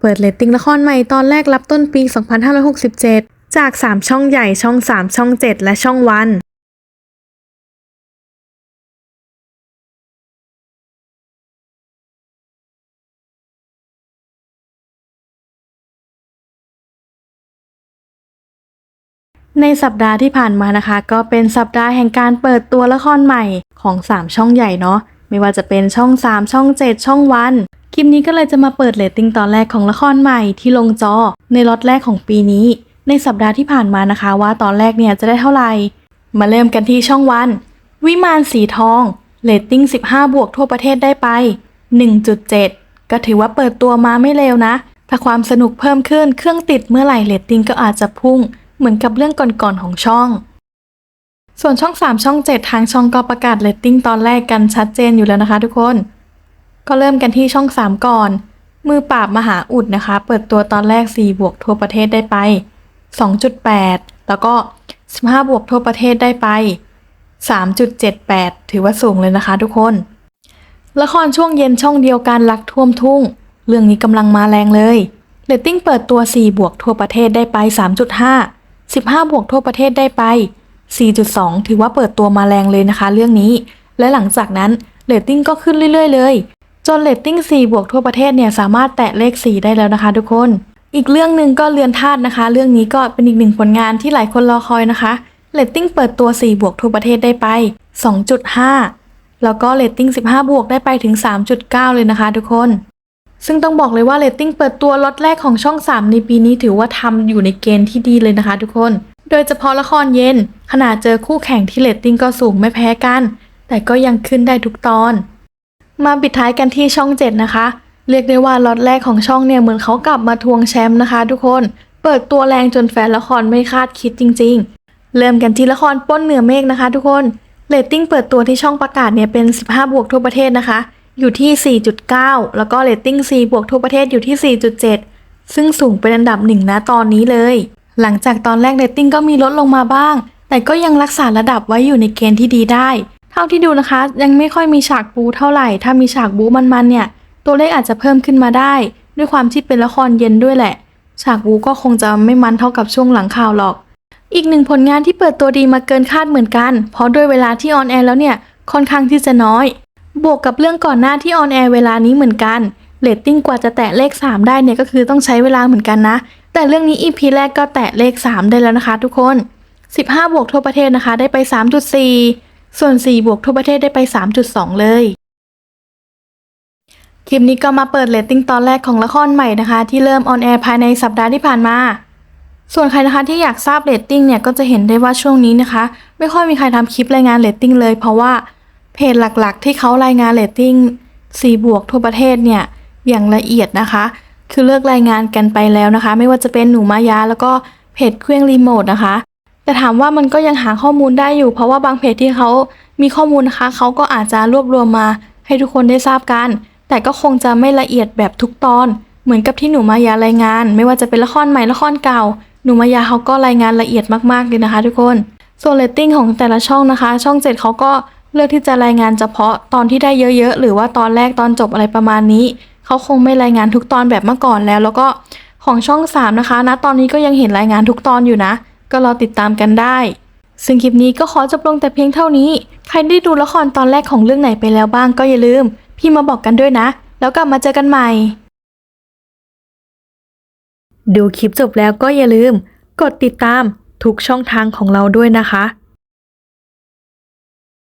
เปิดเรตติ้งละครใหม่ตอนแรกรับต้นปี 2567 จาก 3 ช่องใหญ่ช่อง 3 ช่อง 7 และช่องวันในสัปดาห์ที่ผ่านมานะคะ ก็เป็นสัปดาห์แห่งการเปิดตัวละครใหม่ของ 3 ช่องใหญ่เนาะไม่ว่าจะเป็นช่อง 3 ช่อง 7 ช่องวัน ลิปนี้ก็เลยจะมาเปิดเรตติ้งตอนแรกของละครใหม่ที่ลงจอ ในล็อตแรกของปีนี้ ในสัปดาห์ที่ผ่านมานะคะ ว่าตอนแรกเนี่ยจะได้เท่าไหร่ มาเริ่มกันที่ช่องวัน วิมานสีทองเรตติ้ง 15 บวกทั่วประเทศได้ไป 1.7 ก็ถือว่าเปิดตัวมาไม่เลวนะ ถ้าความสนุกเพิ่มขึ้นเครื่องติดเมื่อไหร่เรตติ้งก็อาจจะพุ่ง เหมือนกับเรื่องก่อนๆของช่อง ส่วนช่อง 3 ช่อง 7 ทางช่องก็ประกาศเรตติ้งตอนแรกกันชัดเจนอยู่แล้วนะคะทุกคน ก็เริ่มกันที่ช่อง 3 ก่อน มือปราบมหาอุดนะคะ เปิดตัวตอนแรก 4 บวกทั่วประเทศได้ไป 2.8 แล้วก็ 15 บวกทั่วประเทศได้ไป 3.78 ถือว่าสูงเลยนะคะทุกคน ละครช่วงเย็นช่องเดียวกันรักท่วมทุ่ง เรื่องนี้กำลังมาแรงเลยเรตติ้งเปิดตัว 4 บวกทั่วประเทศได้ไป 3.5 15 บวกทั่วประเทศได้ไป 4.2 ถือว่าเปิดตัวมาแรงเลยนะคะ เรื่องนี้ และหลังจากนั้นเรตติ้งก็ขึ้นเรื่อย ๆ เลย นเรตติ้ง4บวกทั่วประเทศเนี่ยสามารถแตะเลข 4 ได้แล้วนะคะทุกคน อีกเรื่องหนึ่งก็เรือนธาตุนะคะ เรื่องนี้ก็เป็นอีกหนึ่งผลงานที่หลายคนรอคอยนะคะเรตติ้งเปิดตัว 4 บวกทั่วประเทศได้ไป 2.5 แล้วก็เรตติ้ง 15 บวกได้ไปถึง 3.9 เลยนะคะทุกคน ซึ่งต้องบอกเลยว่าเรตติ้งเปิดตัวล็อตแรกของช่อง 3 ในปีนี้ถือว่าทำอยู่ในเกณฑ์ที่ดีเลยนะคะทุกคน โดยเฉพาะละครเย็น ขนาดเจอคู่แข่งที่เรตติ้งก็สูงไม่แพ้กัน แต่ก็ยังขึ้นได้ทุกตอน มาปิดท้ายกันที่ช่อง 7 นะคะ เรียกได้ว่าล็อตแรกของช่องเนี่ยเหมือนเขากลับมาทวงแชมป์นะคะ ทุกคน เปิดตัวแรงจนแฟนละครไม่คาดคิดจริง ๆ เริ่มกันที่ละครป้นเหนือเมฆนะคะ ทุกคนเรตติ้งเปิดตัวที่ช่องประกาศเนี่ยเป็น 15 บวกทั่วประเทศนะคะ อยู่ที่ 4.9 แล้วก็เรตติ้ง 4 บวกทั่วประเทศอยู่ที่ 4.7 ซึ่งสูงเป็นอันดับหนึ่งนะตอนนี้เลย หลังจากตอนแรกเรตติ้งก็มีลดลงมาบ้าง แต่ก็ยังรักษาระดับไว้อยู่ในเกณฑ์ที่ดีได้ ท่าที่ดูนะคะ ยังไม่ค่อยมีฉากบูเท่าไหร่ ถ้ามีฉากบูมันๆเนี่ย ตัวเลขอาจจะเพิ่มขึ้นมาได้ ด้วยความที่เป็นละครเย็นด้วยแหละ ฉากบูก็คงจะไม่มันเท่ากับช่วงหลังข่าวหรอก อีกหนึ่งผลงานที่เปิดตัวดีมาเกินคาดเหมือนกัน เพราะด้วยเวลาที่ออนแอร์แล้วเนี่ย ค่อนข้างที่จะน้อย บวกกับเรื่องก่อนหน้าที่ออนแอร์เวลานี้เหมือนกันเรตติ้งกว่าจะแตะเลข 3 ได้เนี่ยก็คือต้องใช้เวลาเหมือนกันนะ แต่เรื่องนี้ EP แรกก็แตะเลข 3 ได้แล้วนะคะ ทุกคน 15 บวกทั่วประเทศนะคะ ได้ไป 3.4 ส่วน 4 บวกทั่วประเทศได้ไป 3.2 เลย คลิปนี้ก็มาเปิดเรตติ้งตอนแรกของละครใหม่นะคะ ที่เริ่มออนแอร์ภายในสัปดาห์ที่ผ่านมา ส่วนใครนะคะที่อยากทราบเรตติ้งเนี่ยก็จะเห็นได้ว่าช่วงนี้นะคะ ไม่ค่อยมีใครทำคลิปรายงานเรตติ้งเลย เพราะว่าเพจหลักๆ ที่เขารายงานเรตติ้ง4บวกทั่วประเทศเนี่ยอย่างละเอียดนะคะ คือเลิกรายงานกันไปแล้วนะคะ ไม่ว่าจะเป็นหนูมายาแล้วก็เพจเครื่องรีโมทนะคะ แต่ถามว่ามันก็ยังหาข้อมูลได้อยู่ เพราะว่าบางเพจที่เขามีข้อมูลนะคะเขาก็อาจจะรวบรวมมาให้ทุกคนได้ทราบกัน แต่ก็คงจะไม่ละเอียดแบบทุกตอน เหมือนกับที่หนูมายารายงาน ไม่ว่าจะเป็นละครใหม่ละครเก่า หนูมายาเขาก็รายงานละเอียดมากๆเลยนะคะ ทุกคนส่วนเรตติ้งของแต่ละช่องนะคะ ช่อง 7เขาก็เลือกที่จะรายงานเฉพาะตอนที่ได้เยอะๆ หรือว่าตอนแรกตอนจบอะไรประมาณนี้ เขาคงไม่รายงานทุกตอนแบบเมื่อก่อนแล้ว แล้วก็ของช่อง 3 นะคะณตอนนี้ก็ยังเห็นรายงานทุกตอนอยู่นะ ก็รอติดตามกันได้ ซึ่งคลิปนี้ก็ขอจบลงแต่เพียงเท่านี้ ใครได้ดูละครตอนแรกของเรื่องไหนไปแล้วบ้างก็อย่าลืม พี่มาบอกกันด้วยนะ แล้วกลับมาเจอกันใหม่ ดูคลิปจบแล้วก็อย่าลืม กดติดตามทุกช่องทางของเราด้วยนะคะ